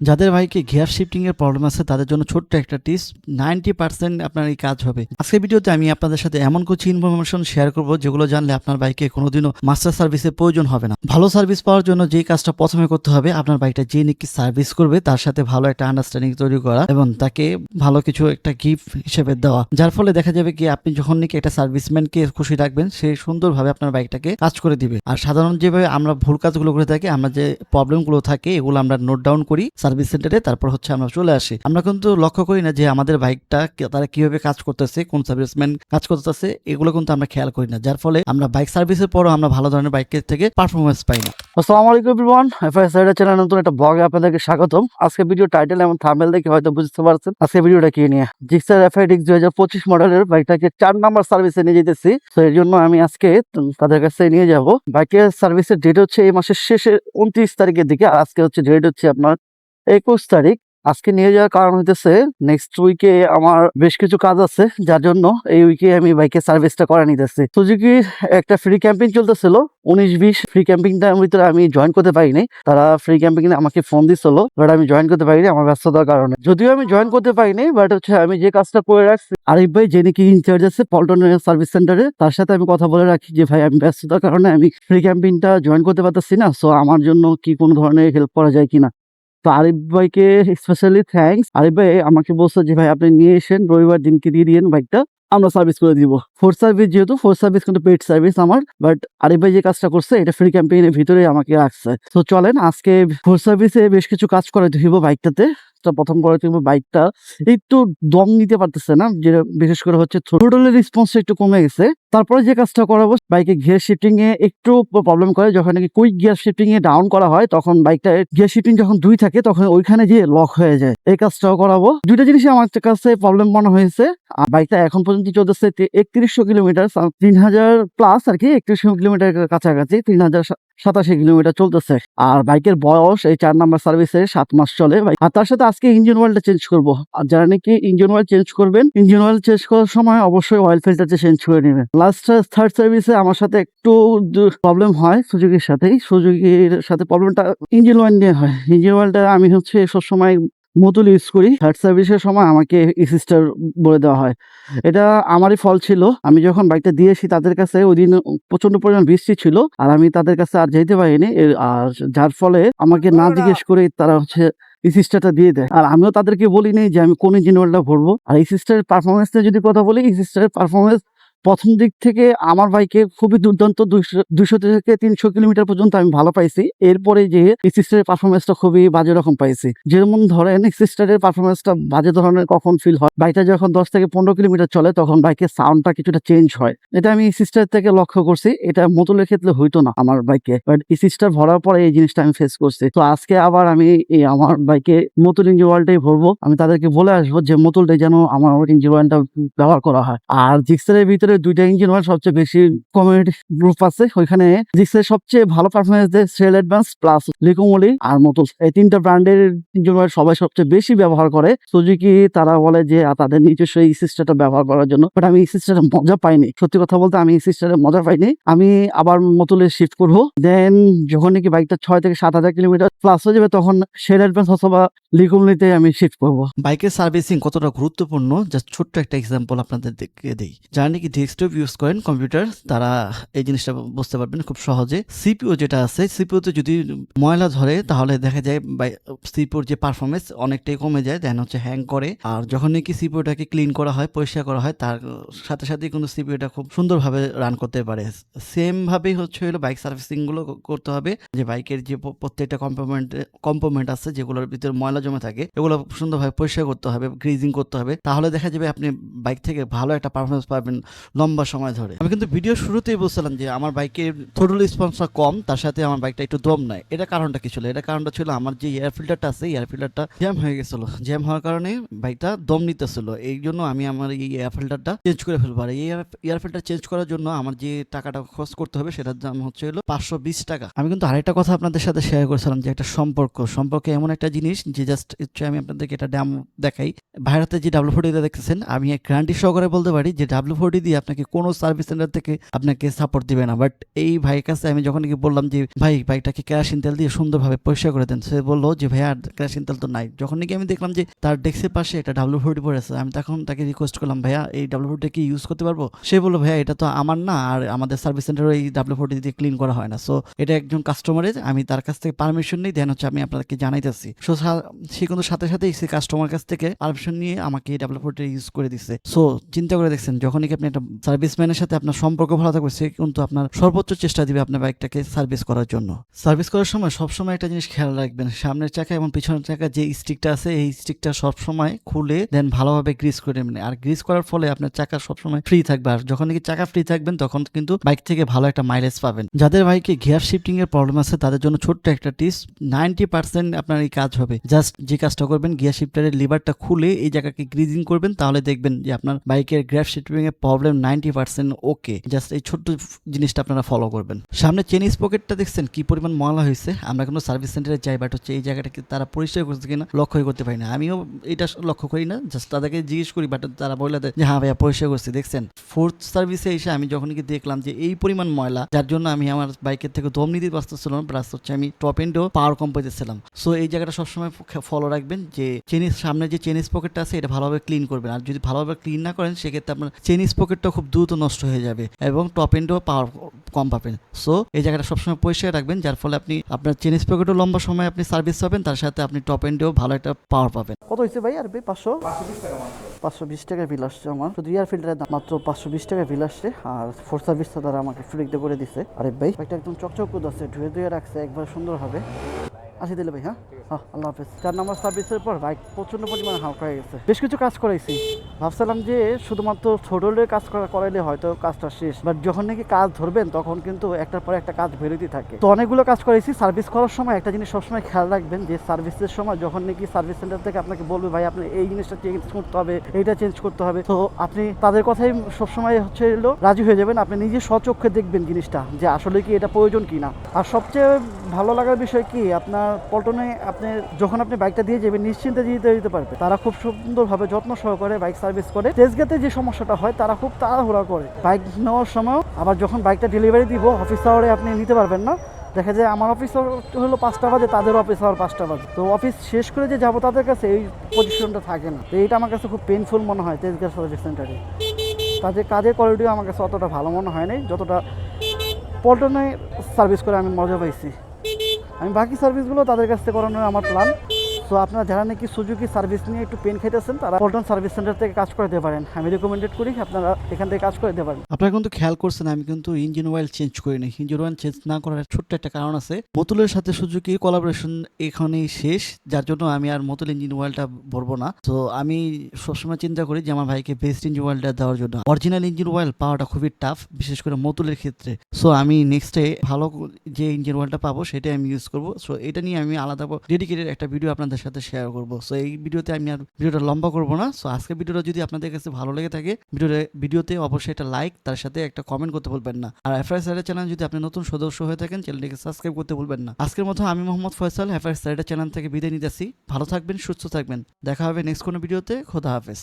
যাদের বাইকে gear shifting এর প্রবলেম আছে, তাদের জন্য ছোট্ট একটা টিপস নাইনটি পার্সেন্ট আপনার এই কাজ হবে। আজকের ভিডিওতে আমি আপনাদের সাথে এমন কিছু ইনফরমেশন শেয়ার করব, যেগুলো জানলে আপনার বাইকে কোনোদিনও মাস্টার সার্ভিসের প্রয়োজন হবে না। ভালো সার্ভিস পাওয়ার জন্য যে কাজটা প্রথমে করতে হবে, আপনার বাইকটা যে নাকি সার্ভিস করবে, তার সাথে ভালো একটা আন্ডারস্ট্যান্ডিং তৈরি করা এবং তাকে ভালো কিছু একটা গিফট হিসেবে দেওয়া। যার ফলে দেখা যাবে কি, আপনি যখন নাকি একটা সার্ভিসম্যানকে খুশি রাখবেন, সে সুন্দরভাবে আপনার বাইকটাকে কাজ করে দিবে। আর সাধারণ যেভাবে আমরা ভুল কাজগুলো করে থাকি, আমরা যে প্রবলেমগুলো থাকে, এগুলো আমরা নোট ডাউন করি সার্ভিস সেন্টারে, তারপর হচ্ছে আমরা চলে আসি। আমরা কিন্তু লক্ষ্য করি না যে আমাদের বাইকটা তারা কীভাবে কাজ করতেছে, কোন সার্ভিসম্যান কাজ করতেছে, এগুলো কিন্তু আমরা খেয়াল করি না। যার ফলে আমরা বাইক সার্ভিসের পরও আমরা ভালো ধরনের বাইকের থেকে পারফরমেন্স পাই না। আসসালামু আলাইকুম এভরিওয়ান এফআই সাইডার চ্যানেল নতুন একটা ব্লগে আপনাদেরকে স্বাগতম। আজকে ভিডিও টাইটেল এবং থাম্বনেল দেখে হয়তো বুঝতে পারছেন। আজকে ভিডিওটা কি নিয়ে? জিক্সার এফআই ডিক্স দুই হাজার পঁচিশ মডেলের বাইকটাকে চার নাম্বার সার্ভিসে নিয়ে যেতেছি তো এর জন্য আমি আজকে তাদের কাছে নিয়ে যাব। বাইকের সার্ভিসের ডেট হচ্ছে এই মাসের শেষে উনত্রিশ তারিখের দিকে। আজকে হচ্ছে ডেট হচ্ছে আপনার একুশ তারিখ। আজকে নিয়ে যাওয়ার কারণ হইতেছে নেক্সট উইকে আমার বেশ কিছু কাজ আছে, যার জন্য এই উইকে আমি বাইকের সার্ভিসটা করে নিতেছি। সুজুকির একটা ফ্রি ক্যাম্পিং চলতেছিল, উনিশ বিশ ফ্রি ক্যাম্পিংটার ভিতরে আমি জয়েন করতে পারিনি। তারা ফ্রি ক্যাম্পিং আমাকে ফোন দিছিল বাট আমি জয়েন করতে পারিনি আমার ব্যস্ততার কারণে। যদিও আমি জয়েন করতে পারিনি বাট হচ্ছে আমি যে কাজটা করে রাখছি, আরিফ ভাই যে নাকি ইনচার্জ আছে পল্টনের সার্ভিস সেন্টারে তার সাথে আমি কথা বলে রাখি যে ভাই আমি ব্যস্ততার কারণে আমি ফ্রি ক্যাম্পিংটা জয়েন করতে পারতেছি না সো আমার জন্য কি কোনো ধরনের হেল্প করা যায় কিনা। তো আরিফ ভাইকে স্পেশালি থ্যাংকস আরিফ ভাই আমাকে বলছে যে, ভাই, আপনি নিয়ে এসেন, রবিবার দিনকে দিয়ে দিয়েন বাইকটা আমরা সার্ভিস করে দিব। ফোর সার্ভিস যেহেতু ফোর সার্ভিস কিন্তু পেড সার্ভিস আমার বাট আরিফ ভাই যে কাজটা করছে, এটা ফ্রি ক্যাম্পেইনের ভিতরে আমাকে রাখছে। তো চলেন, আজকে ফোর সার্ভিসে বেশ কিছু কাজ করে দিব বাইকটাতে তো প্রথম করে দিব বাইকটা একটু দম নিতে পারতেছে না, যেটা বিশেষ করে হচ্ছে থ্রোটলের রেসপন্স একটু কমে গেছে। তারপরে যে কাজটা করাবো, বাইকে গিয়ার শিফটিং এ একটু প্রবলেম করে, যখন নাকি কুইক গিয়ার শিফটিং এ ডাউন করা হয়, তখন বাইকটা গিয়ার শিফটিং যখন দুই থাকে, তখন ওইখানে যে লক হয়ে যায়। এই কাজটাও করাবো। দুইটা জিনিসই আমার কাছে প্রবলেম মনে হয়েছে। আর বাইকটা এখন পর্যন্ত চলতেছে একত্রিশশো কিলোমিটার তিন হাজার প্লাস আর কি, একত্রিশশো কিলোমিটার কাছাকাছি, তিন হাজার সাতাশি কিলোমিটার চলতেছে। আর বাইকের বয়স এই চার নাম্বার সার্ভিসে সাত মাস চলে আর তার সাথে আজকে ইঞ্জিন অয়েলটা চেঞ্জ করব। আর যারা নাকি ইঞ্জিন অয়েল চেঞ্জ করবেন ইঞ্জিন অয়েল চেঞ্জ করার সময় অবশ্যই অয়েল ফিল্টারটা চেঞ্জ করে নেবেন। লাস্ট থার্ড সার্ভিসে আমার সাথে একটু প্রবলেম হয় সুযোগের সাথেই। সুযোগের সাথে প্রবলেমটা ইঞ্জিন অয়েল নিয়ে হয়। ইঞ্জিন অয়েলটা আমি হচ্ছে সবসময় মতুল ইউজ করি। থার্ড সার্ভিসের সময় আমাকে ইসিস্টার বলে দেওয়া হয়। এটা আমারই ফল ছিল। আমি যখন বাইকটা দিয়েছি তাদের কাছে ওই দিন প্রচণ্ড পরিমাণ বৃষ্টি ছিল আর আমি তাদের কাছে আর যেতে পারিনি। আর যার ফলে আমাকে না জিজ্ঞেস করে তারা হচ্ছে এই সিস্টারটা দিয়ে দেয়। আর আমিও তাদেরকে বলিনি যে আমি কোন ইঞ্জিন অয়েলটা ভরবো। আর এই সিস্টারের পারফরমেন্স নিয়ে যদি কথা বলি এই সিস্টারের পারফরমেন্স প্রথম দিক থেকে আমার বাইকে খুবই দুর্দান্ত দুইশো থেকে তিনশো কিলোমিটার পর্যন্ত আমি ভালো পাইছি। এরপরে যে এই সিস্টারের পারফরমেন্সটা খুবই বাজে রকম পাইছি। যেমন ধরেন এই সিস্টারের পারফরমেন্সটা বাজে ধরনের কখন ফিল হয়? বাইকটা যখন দশ থেকে পনেরো কিলোমিটার চলে, তখন বাইকের সাউন্ডটা কিছুটা চেঞ্জ হয়। এটা আমি সিস্টার থেকে লক্ষ্য করছি, এটা মোটলের ক্ষেত্রে হইতো না আমার বাইকে। বাট সিস্টার ভরার পরে এই জিনিসটা আমি ফেস করছি। তো আজকে আবার আমি আমার বাইকে মোটল ইঞ্জিন অয়েলটাই ভরবো। আমি তাদেরকে বলে আসব যে মোটলটাই যেন আমার ইঞ্জিন অয়েলটা ব্যবহার করা হয়। আর জিক্সারের ভিতরে দুইটা ইঞ্জিন অয়েল সবচেয়ে বেশি কমিউনিটি গ্রুপ আছে। ওইখানে জিক্সের সবচেয়ে ভালো পারফরমেন্স দেয় Shell Advance Plus Liqui Moly আর মোটল এই তিনটা ব্র্যান্ডের ইঞ্জিন অয়েল সবাই সবচেয়ে বেশি ব্যবহার করে। সুজুকি তারা বলে যে তাদের নিজস্ব এই সিস্টেমটা ব্যবহার করার জন্য। বাট আমি এই সিস্টেমে মজা পাইনি। সত্যি কথা বলতে আমি এই সিস্টেমে মজা পাইনি। আমি আবার মোটলে শিফট করব। দেন যখন নাকি বাইকটা ছয় থেকে সাত হাজার কিলোমিটার প্লাস হয়ে যাবে, তখন সেল অ্যাডভান্স অথবা লিকোমলিতে আমি শিফট করব। বাইকের সার্ভিসিং কতটা গুরুত্বপূর্ণ? যা ছোট্ট একটা এক্সাম্পল আপনাদের দেই। যারা নাকি ডেস্কটপ ইউজ করেন কম্পিউটার, তারা এই জিনিসটা বুঝতে পারবেন খুব সহজে। সিপিও যেটা আছে সিপিওতে যদি ময়লা ধরে, তাহলে দেখা যায় সিপিওর যে পারফরমেন্স অনেকটাই কমে যায় দেন হচ্ছে হ্যাং করে। আর যখন নাকি সিপিওটাকে ক্লিন করা হয়, পরিষ্কার করা হয়, তার সাথে সাথে কিন্তু সিপিওটা খুব সুন্দরভাবে রান করতে পারে। সেম ভাবেই হচ্ছে হলো বাইক সার্ভিসিংগুলো করতে হবে, যে বাইকের যে প্রত্যেকটা কম্পোনেন্ট কম্পোনেন্ট আছে, যেগুলোর ভিতরে ময়লা জমে থাকে, এগুলো সুন্দরভাবে পরিষ্কার করতে হবে গ্রিজিং করতে হবে। তাহলে দেখা যাবে আপনি বাইক থেকে ভালো একটা পারফরমেন্স পাবেন। লম্বা সময় ধরে। আমি কিন্তু ভিডিও শুরুতেই বলছিলাম যে আমার বাইকের থ্রোটল রেসপন্সটা কম, তার সাথে আমার বাইকটা একটু দম নাই। এটা কারণটা কি ছিল? এটা কারণটা ছিল আমার যে এয়ার ফিল্টারটা আছে এয়ার ফিল্টারটা জ্যাম হয়ে গেছিল। জ্যাম হওয়ার কারণে বাইকটা দম নিতেছিল। এই জন্য আমি আমার এই এয়ার ফিল্টারটা চেঞ্জ করে ফেলব। আর এই এয়ার ফিল্টার চেঞ্জ করার জন্য আমার যে টাকাটা খরচ করতে হবে, সেটার দাম হচ্ছে হলো পাঁচশো বিশ টাকা। আমি কিন্তু আরেকটা কথা আপনাদের সাথে শেয়ার করেছিলাম যে একটা সম্পর্ক। সম্পর্ক এমন একটা জিনিস যে জাস্ট হচ্ছে আমি আপনাদেরকে এটা ড্যাম দেখাই। ভাইরাতে যে ডাব্লু ফোর্টি দেখতেছেন, আমি গ্যারান্টি সহকারে বলতে পারি যে ডাব্লু ফোর্টি দিয়ে আপনাকে কোনো সার্ভিস সেন্টার থেকে আপনাকে সাপোর্ট দিবে না। বাট এই ভাইয়ের কাছে আমি যখন কি বললাম যে, ভাই বাইকটাকে কেরাসিন তেল দিয়ে সুন্দরভাবে পরিষ্কার করে দেন। সে বলল যে ভাই আর কেরাসিন তেল তো নাই। যখন নাকি আমি দেখলাম যে, তার ডেস্কের পাশে একটা ডাব্লিউ ফোর্টি পড়ে আছে আমি তখন তাকে রিকোয়েস্ট করলাম, ভাইয়া, এই ডাব্লিউ ফোর্টি কি ইউজ করতে পারব? সে বলল, ভাইয়া, এটা তো আমার না, আর আমাদের সার্ভিস সেন্টারে এই ডাব্লিউ ফোর্টি দিয়ে ক্লিন করা হয় না। সো এটা একজন কাস্টমারের আমি তার কাছ থেকে পারমিশন নিই দেন হচ্ছে আমি আপনাকে জানাইতেছি। সো, সে কিন্তু সাথে সাথেই সে কাস্টমার কাছ থেকে পারমিশন নিয়ে আমাকে এই ডাব্লিউ ফোর্টি ইউজ করে দিচ্ছে সো চিন্তা করে দেখছেন, যখনই আপনি একটা সার্ভিসম্যানের সাথে আপনার সম্পর্ক ভালো থাকবে, সে কিন্তু আপনার সর্বোচ্চ চেষ্টা দিবে আপনার বাইকটাকে সার্ভিস করার জন্য। সার্ভিস করার সময় সবসময় একটা জিনিস খেয়াল রাখবেন, সামনের চাকা এবং পিছনের চাকা যে স্টিকটা আছে, এই স্টিকটা সবসময় খুলে দেন ভালোভাবে গ্রিস করে নেবেন। আর গ্রিস করার ফলে আপনার চাকা সবসময় ফ্রি থাকবে। আর যখন নাকি চাকা ফ্রি থাকবেন, তখন কিন্তু বাইক থেকে ভালো একটা মাইলেজ পাবেন। যাদের বাইকে গিয়ার শিফটিং এর প্রবলেম আছে, তাদের জন্য ছোট্ট একটা টিপস নাইনটি পার্সেন্ট আপনার এই কাজ হবে। জাস্ট যে কাজটা করবেন গিয়ার শিফটারের লিভারটা খুলে এই জায়গাকে গ্রিজিং করবেন, তাহলে দেখবেন যে আপনার বাইকের গ্যাপ শিফটিং এর problem ninety percent okay just এই ছোট্ট জিনিসটা আপনারা ফলো করবেন। সামনে চেনিস পকেটটা দেখছেন, কি পরিমাণ ময়লা হয়েছে। আমরা কোনো সার্ভিস সেন্টারে যাই বাট হচ্ছে এই জায়গাটাকে তারা পরিষ্কার করছে কিনা, লক্ষ্যই করতে পারি না। আমিও এটা লক্ষ্য করি না জাস্ট তাদেরকে জিজ্ঞেস করি বাট তারা বলে যে হ্যাঁ ভাইয়া, পরিষ্কার করছি। দেখছেন ফোর্থ সার্ভিসে এসে আমি যখন কি দেখলাম যে, এই পরিমাণ ময়লা, যার জন্য আমি আমার বাইকের থেকে দম নিতে পারতেছিলাম প্লাস হচ্ছে আমি টপ এন্ডও পাওয়ার কম পেতেছিলাম সো এই জায়গাটা সবসময় ফলো রাখবেন যে চেনিস সামনে যে চেনিস পকেটটা আছে, এটা ভালোভাবে ক্লিন করবেন। আর যদি ভালোভাবে ক্লিন না করেন, সেক্ষেত্রে আপনার চেনিস পকেটটা খুব দ্রুত নষ্ট হয়ে যাবে এবং টপ এন্ডও পাওয়ার কম পাবেন। সো এই জায়গাটা সবসময় পরিষ্কার রাখবেন, যার ফলে আপনি আপনার চেনিস পকেটও লম্বা সময় আপনি সার্ভিস পাবেন, তার সাথে আপনি টপ এন্ডেও ভালো একটা পাওয়ার পাবেন। কত হয়েছে ভাই আর পাঁচশো? পাঁচশো বিশ টাকা বিল আসছে আমার। শুধু ইয়ার ফিল্টারের দাম মাত্র পাঁচশো বিশ টাকা বিল আসছে। আর ফোর সার্ভিসটা তারা আমাকে ফ্রিতে করে দিছে। আরে ভাই একটা একদম চকচক আছে ধুয়ে ধুয়ে রাখছে, একবার সুন্দর হবে। আসি দিলে ভাই হ্যাঁ? হ্যাঁ আল্লাহ হাফেজ। চার নম্বর সার্ভিসের পর বাইক প্রচণ্ড পরিমাণে হালকা হয়ে গেছে। বেশ কিছু কাজ করাইছি। ভাবছিলাম যে শুধুমাত্র ছোট হলেও কাজ করা করাইলে হয়তো কাজটা শেষ। বাট যখন নাকি কাজ ধরবেন তখন কিন্তু একটার পর একটা কাজ বেরোতেই থাকে। তো অনেকগুলো কাজ করাইছি। সার্ভিস করার সময় একটা জিনিস সবসময় খেয়াল রাখবেন যে সার্ভিসের সময় যখন নাকি সার্ভিস সেন্টার থেকে আপনাকে বলবে ভাই আপনি এই জিনিসটা চেঞ্জ করতে হবে এইটা চেঞ্জ করতে হবে। তো আপনি তাদের কথাই সবসময় হচ্ছে এলো রাজি হয়ে যাবেন। আপনি নিজে স্বচক্ষে দেখবেন জিনিসটা যে আসলে কি এটা প্রয়োজন কিনা। আর সবচেয়ে ভালো লাগার বিষয় কি আপনার পল্টনে আপনি, যখন আপনি বাইকটা দিয়ে যাবেন, নিশ্চিন্তে দিতে দিতে পারবে। তারা খুব সুন্দরভাবে যত্ন সহকারে বাইক সার্ভিস করে। তেজগাতে যে সমস্যাটা হয়, তারা খুব তাড়াহুড়া করে। বাইক নেওয়ার সময় আবার যখন বাইকটা ডেলিভারি দিব অফিস আওয়ারে আপনি নিতে পারবেন না। দেখা যায় আমার অফিস হলো পাঁচটা বাজে, তাদের অফিস আওয়ার পাঁচটা বাজে। তো অফিস শেষ করে যে যাব তাদের কাছে, এই পজিশনটা থাকে না। তো এইটা আমার কাছে খুব পেনফুল মনে হয়, তেজগাঁ সার্ভিস সেন্টারে তাদের কাজের কোয়ালিটিও আমার কাছে অতটা ভালো মনে হয় নাই। যতটা পল্টনে সার্ভিস করে আমি মজা পাইছি। আমি বাকি সার্ভিসগুলো তাদের কাছ থেকে করানোর আমার প্ল্যান সো আপনারা যারা নাকি সুজুকি সার্ভিস নিয়ে একটু পেন খেতেছেন তারা পল্টন সার্ভিস সেন্টার থেকে কাজ করে দিতে পারেন। আমি রেকমেন্ডেড করি, আপনারা এখান থেকে কাজ করে দিতে পারেন। আপনারা কিন্তু খেয়াল করছেন, আমি কিন্তু ইঞ্জিন অয়েল চেঞ্জ করিনি ইঞ্জিন অয়েল চেঞ্জ না করার ছোট্ট একটা কারণ আছে। বোতলের সাথে সুজুকি কোলাবোরেশন এখানেই শেষ, যার জন্য আমি আর বোতল ইঞ্জিন অয়েলটা ভরবো না। তো আমি সবসময় চিন্তা করি যে আমার ভাইকে বেস্ট ইঞ্জিন অয়েলটা দেওয়ার জন্য। অরিজিনাল ইঞ্জিন অয়েল পাওয়াটা খুবই টাফ বিশেষ করে মোতুলের ক্ষেত্রে। সো আমি নেক্সটে ভালো যে ইঞ্জিন অয়েলটা পাবো, সেটাই আমি ইউজ করব। সো এটা নিয়ে আমি আলাদা ডেডিকেটেড একটা ভিডিও আপনাদের সাথে শেয়ার করব। সো এই ভিডিওতে আমি আর ভিডিওটা লম্বা করব না। সো আজকে ভিডিওটা যদি আপনাদের কাছে ভালো লেগে থাকে ভিডিওতে ভিডিওতে অবশ্যই একটা লাইক তার সাথে একটা কমেন্ট করতে ভুলবেন না। আর এফআইআর সাইডের চ্যানেল যদি আপনি নতুন সদস্য হয়ে থাকেন চ্যানেলটিকে সাবস্ক্রাইব করতে ভুলবেন না। আজকের মতো আমি মোহাম্মদ ফয়সাল এফআইআর সাইডের চ্যানেল থেকে বিদায় নিতেছি। ভালো থাকবেন, সুস্থ থাকবেন। দেখা হবে নেক্সট কোনো ভিডিওতে। খোদা হাফেজ।